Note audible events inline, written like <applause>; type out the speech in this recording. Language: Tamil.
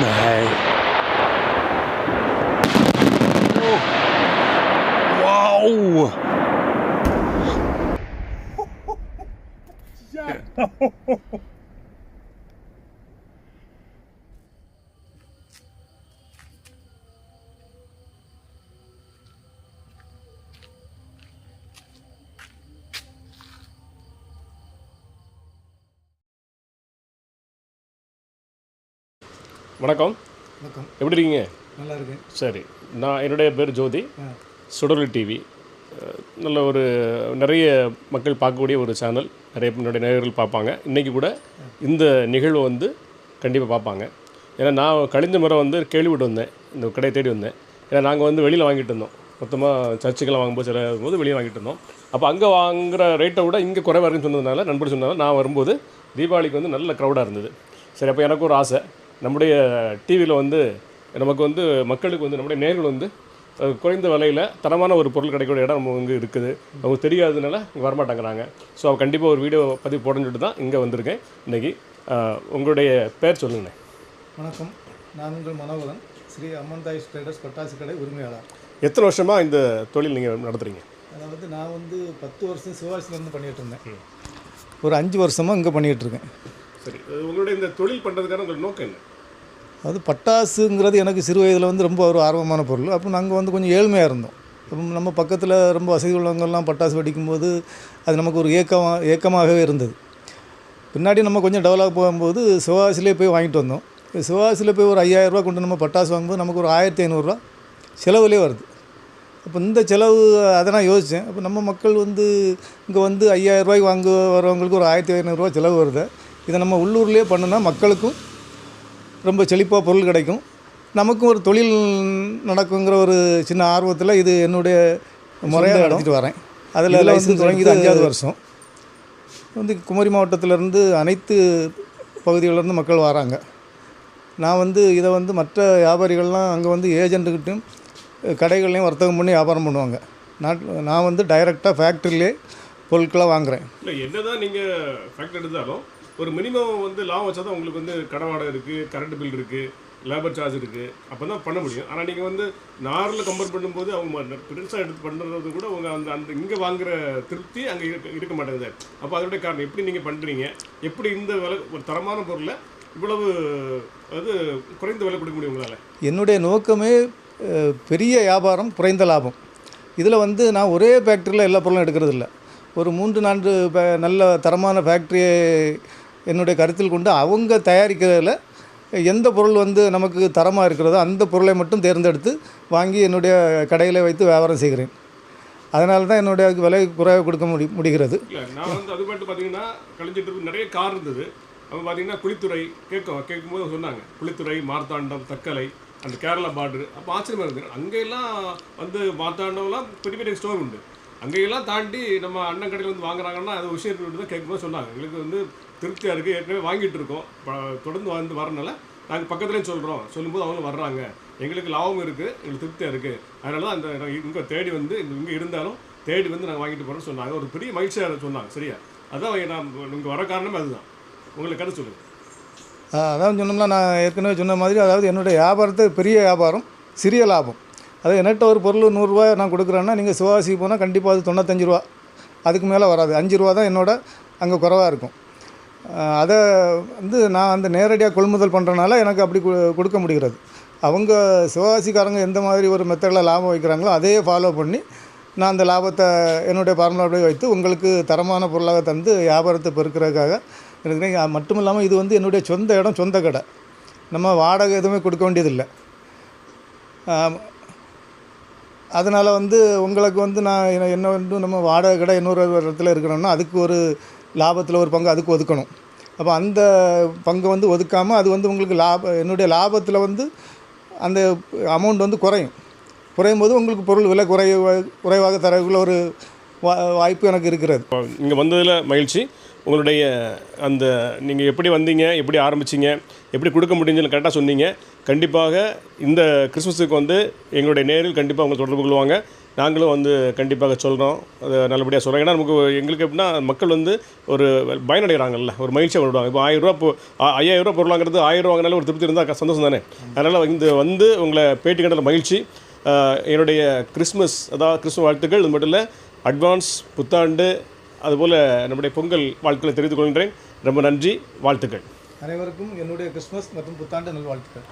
Nee. Oh. Wow. <laughs> Ja. <laughs> வணக்கம். வணக்கம். எப்படி இருக்கீங்க? நல்லா இருக்கேன். சரி. நான் என்னுடைய பேர் ஜோதி. ஆ. சுடலி டிவி நல்ல ஒரு நிறைய மக்கள் பார்க்கக்கூடிய ஒரு சேனல் நிறைய என்னுடைய நேயர்கள் பார்ப்பாங்க. இன்றைக்கி கூட இந்த நிகழ்வை வந்து கண்டிப்பாக பார்ப்பாங்க. ஏன்னா நான் கழிந்த முறை வந்து கேள்விப்பட்டு வந்தேன். இந்த கடையை தேடி வந்தேன். ஏன்னா நாங்கள் வந்து வெளியில் வாங்கிட்டு இருந்தோம். மொத்தமாக சர்ச்சுக்கெல்லாம் வாங்கும்போது சில போது வெளியே வாங்கிட்டு இருந்தோம். அப்போ அங்கே வாங்குற ரேட்டை விட இங்கே குறைவாக இருக்குன்னு சொன்னதுனால நண்பர் சொன்னதால நான் வரும்போது தீபாவளிக்கு வந்து நல்ல க்ரௌடாக இருந்தது. சரி அப்போ எனக்கு ஒரு ஆசை. நம்முடைய டிவியில் வந்து நமக்கு வந்து மக்களுக்கு வந்து நம்முடைய நேர்கள் வந்து குறைந்த விலையில் தரமான ஒரு பொருள் கிடைக்கக்கூடிய இடம் நம்ம இங்கே இருக்குது. அவங்க தெரியாததுனால இங்கே வரமாட்டேங்கிறாங்க. ஸோ கண்டிப்பாக ஒரு வீடியோ பதிவு போடணும்னு சொல்லிட்டு தான் இங்கே வந்திருக்கேன். இன்றைக்கி உங்களுடைய பேர் சொல்லுங்கண்ணே. வணக்கம். நான் உங்கள் மனோகரன் ஸ்ரீ அம்மன் தாய் ட்ரேடர்ஸ் பட்டாசு கடை உரிமையாளர். எத்தனை வருஷமாக இந்த தொழில் நீங்கள் நடத்துகிறீங்க அதாவது நான் வந்து பத்து வருஷம் சிவாசிலேருந்து பண்ணிகிட்டு இருந்தேன். ஒரு அஞ்சு வருஷமாக இங்கே பண்ணிகிட்டு இருக்கேன். சரி உங்களுடைய இந்த தொழில் பண்ணுறதுக்கான உங்கள் நோக்கம் என்ன? அது பட்டாசுங்கிறது எனக்கு சிறு வயதில் வந்து ரொம்ப ஒரு ஆர்வமான பொருள். அப்போ நாங்கள் வந்து கொஞ்சம் ஏழ்மையாக இருந்தோம். அப்போ நம்ம பக்கத்தில் ரொம்ப வசதி உள்ளவங்கெல்லாம் பட்டாசு வெடிக்கும்போது அது நமக்கு ஒரு ஏக்கமாக ஏக்கமாகவே இருந்தது. பின்னாடி நம்ம கொஞ்சம் டெவலப் போகும்போது சிவாசிலே போய் வாங்கிட்டு வந்தோம். சிவாசியில் போய் ஒரு ஐயாயிரரூபா கொண்டு நம்ம பட்டாசு வாங்கும்போது நமக்கு ஒரு ஆயிரத்தி ஐநூறுரூவா செலவுலேயே வருது. அப்போ இந்த செலவு அதை நான் யோசித்தேன் அப்போ நம்ம மக்கள் வந்து இங்கே வந்து ஐயாயிரரூபாய்க்கு வாங்க வரவங்களுக்கு ஒரு ஆயிரத்தி ஐநூறுரூவா செலவு வருது. இதை நம்ம உள்ளூர்லேயே பண்ணுனா மக்களுக்கும் ரொம்ப செழிப்பாக பொருள் கிடைக்கும். நமக்கும் ஒரு தொழில் நடக்குங்கிற ஒரு சின்ன ஆர்வத்தில் இது என்னுடைய முறையாக நடத்திட்டு வரேன். அதில் லைசன்ஸ் தொடங்கிது அஞ்சாவது வருஷம். வந்து குமரி மாவட்டத்திலேருந்து அனைத்து பகுதிகளிலேருந்து மக்கள் வராங்க. நான் வந்து இதை வந்து மற்ற வியாபாரிகள்லாம் அங்கே வந்து ஏஜென்ட்டுக்கிட்டையும் கடைகள்லையும் வர்த்தகம் பண்ணி வியாபாரம் பண்ணுவாங்க. நாட் நான் வந்து டைரெக்டாக ஃபேக்ட்ரியிலே பொருட்களை வாங்குகிறேன் இல்லை என்னதான் நீங்கள் ஃபேக்டரி எடுத்தாலும் ஒரு மினிமம் வந்து லாபம் வச்சா தான் உங்களுக்கு வந்து கடன் வாடகை இருக்குது கரண்ட் பில் இருக்குது லேபர் சார்ஜ் இருக்குது அப்போ தான் பண்ண முடியும். ஆனால் நீங்கள் வந்து நாரில் கம்பேர் பண்ணும்போது அவங்க பெருசாக எடுத்து பண்ணுறது கூட அவங்க அந்த அந்த இங்கே வாங்குற திருப்தி அங்கே இருக்க இருக்க மாட்டேங்குது. அப்போ அதோடைய காரணம் எப்படி நீங்கள் பண்ணுறீங்க எப்படி இந்த விலை ஒரு தரமான பொருளை இவ்வளவு அது குறைந்த விலை கொடுக்க முடியும் உங்களால்? என்னுடைய நோக்கமே பெரிய வியாபாரம் குறைந்த லாபம். இதில் வந்து நான் ஒரே ஃபேக்ட்ரியில் எல்லா பொருளும் எடுக்கிறது இல்லை ஒரு மூன்று நான்கு பே- நல்ல தரமான ஃபேக்ட்ரியை என்னுடைய கருத்தில் கொண்டு அவங்க தயாரிக்கிறதில் எந்த பொருள் வந்து நமக்கு தரமாக இருக்கிறதோ அந்த பொருளை மட்டும் தேர்ந்தெடுத்து வாங்கி என்னுடைய கடையில் வைத்து வியாபாரம் செய்கிறேன். அதனால தான் என்னுடைய விலை குறைவாக கொடுக்க முடி முடிகிறது. நான் வந்து அது மட்டும் பார்த்தீங்கன்னா கழிஞ்சிட்டு இருக்கு நிறைய கார் இருந்தது. அப்போ பார்த்தீங்கன்னா குளித்துறை கேட்கும் கேட்கும்போது சொன்னாங்க குளித்துறை மார்த்தாண்டம் தக்கலை அந்த கேரளா பார்டர் அப்போ ஆச்சரியமாக இருந்தது. அங்கெல்லாம் வந்து மார்த்தாண்டம்லாம் பெரிய பெரிய ஸ்டோர் உண்டு. அங்கெல்லாம் தாண்டி நம்ம அண்ணன் கடையில் வந்து வாங்குறாங்கன்னா அது விஷயம் தான் கேட்கும்போது சொன்னாங்க. எங்களுக்கு வந்து திருப்தியாக இருக்குது ஏற்கனவே வாங்கிட்டு இருக்கோம். தொடர்ந்து வந்து வரனால நாங்கள் பக்கத்துலேயும் சொல்கிறோம் சொல்லும்போது அவங்க வர்றாங்க. எங்களுக்கு லாபம் இருக்குது எங்களுக்கு திருப்தியாக இருக்குது அதனால தான் அந்த இங்கே தேடி வந்து இங்கே இருந்தாலும் தேடி வந்து நாங்கள் வாங்கிட்டு போகிறோம்னு சொன்னாங்க. ஒரு பெரிய மகிழ்ச்சியாக சொன்னாங்க. சரியா? அதான் நான் இங்கே வர காரணமே அதுதான். உங்களுக்கு கதை சொல்லுங்கள் அதாவது சொன்னோம்னா நான் ஏற்கனவே சொன்ன மாதிரி அதாவது என்னுடைய வியாபாரத்தை பெரிய வியாபாரம் சிறிய லாபம். அதாவது என்கிட்ட ஒரு பொருள் நூறுரூவா நான் கொடுக்குறேன்னா நீங்கள் சிவாசி போனால் கண்டிப்பாக அது தொண்ணூத்தஞ்சு ரூபா. அதுக்கு மேலே வராது. அஞ்சு ரூபா தான் என்னோட அங்கே குறைவாக இருக்கும். அதை வந்து நான் அந்த நேரடியாக கொள்முதல் பண்ணுறனால எனக்கு அப்படி கொடுக்க முடிகிறது. அவங்க சிவகாசிக்காரங்க எந்த மாதிரி ஒரு மெத்தடில் லாபம் வைக்கிறாங்களோ அதையே ஃபாலோ பண்ணி நான் அந்த லாபத்தை என்னுடைய பார்முலாவிலேயே வைத்து உங்களுக்கு தரமான பொருளாக தந்து வியாபாரத்தை பெருக்கிறதுக்காக இருக்கிறேன் மட்டும் இல்லாமல் இது வந்து என்னுடைய சொந்த இடம் சொந்த கடை. நம்ம வாடகை எதுவுமே கொடுக்க வேண்டியதில்லை. அதனால் வந்து உங்களுக்கு வந்து நான் என்ன- என்ன வந்து நம்ம வாடகை கடை இன்னொரு இடத்துல இருக்கணும்னா அதுக்கு ஒரு லாபத்தில் ஒரு பங்கு அதுக்கு ஒதுக்கணும். அப்போ அந்த பங்கை வந்து ஒதுக்காமல் அது வந்து உங்களுக்கு லாப என்னுடைய லாபத்தில் வந்து அந்த அமௌண்ட் வந்து குறையும். குறையும் போது உங்களுக்கு பொருள் விலை குறைவ குறைவாக தரக்குள்ள ஒரு வா வாய்ப்பு எனக்கு இருக்கிறது. இங்கே வந்ததில் மகிழ்ச்சி. உங்களுடைய அந்த நீங்கள் எப்படி வந்தீங்க எப்படி ஆரம்பிச்சீங்க எப்படி கொடுக்க முடியும்னு கரெக்டாக சொன்னீங்க. கண்டிப்பாக இந்த கிறிஸ்மஸுக்கு வந்து எங்களுடைய நேரில் கண்டிப்பாக அவங்க தொடர்பு கொள்வாங்க. நாங்களும் வந்து கண்டிப்பாக சொல்கிறோம் அது நல்லபடியாக சொல்கிறோம் ஏன்னா நமக்கு எங்களுக்கு எப்படின்னா மக்கள் வந்து ஒரு பயனடைகிறாங்கல்ல. ஒரு மகிழ்ச்சியாக விடுவாங்க இப்போ ஆயிரம் ரூபா ஐயாயிரரூபா பொருளாங்கிறது ஆயிரம் வாங்கினாலும் ஒரு திருப்தி இருந்தால் சந்தோஷம் தானே? அதனால் இந்த வந்து உங்களை பேட்டி கண்டதில் மகிழ்ச்சி. என்னுடைய கிறிஸ்மஸ் அதாவது கிறிஸ்துவ வாழ்த்துக்கள். இது மட்டும் இல்லை அட்வான்ஸ் புத்தாண்டு அதுபோல் நம்முடைய பொங்கல் வாழ்த்துக்களை தெரிவித்துக் கொள்கிறேன் ரொம்ப நன்றி. வாழ்த்துக்கள். அனைவருக்கும் என்னுடைய கிறிஸ்மஸ் மற்றும் புத்தாண்டு நல்வாழ்த்துக்கள்.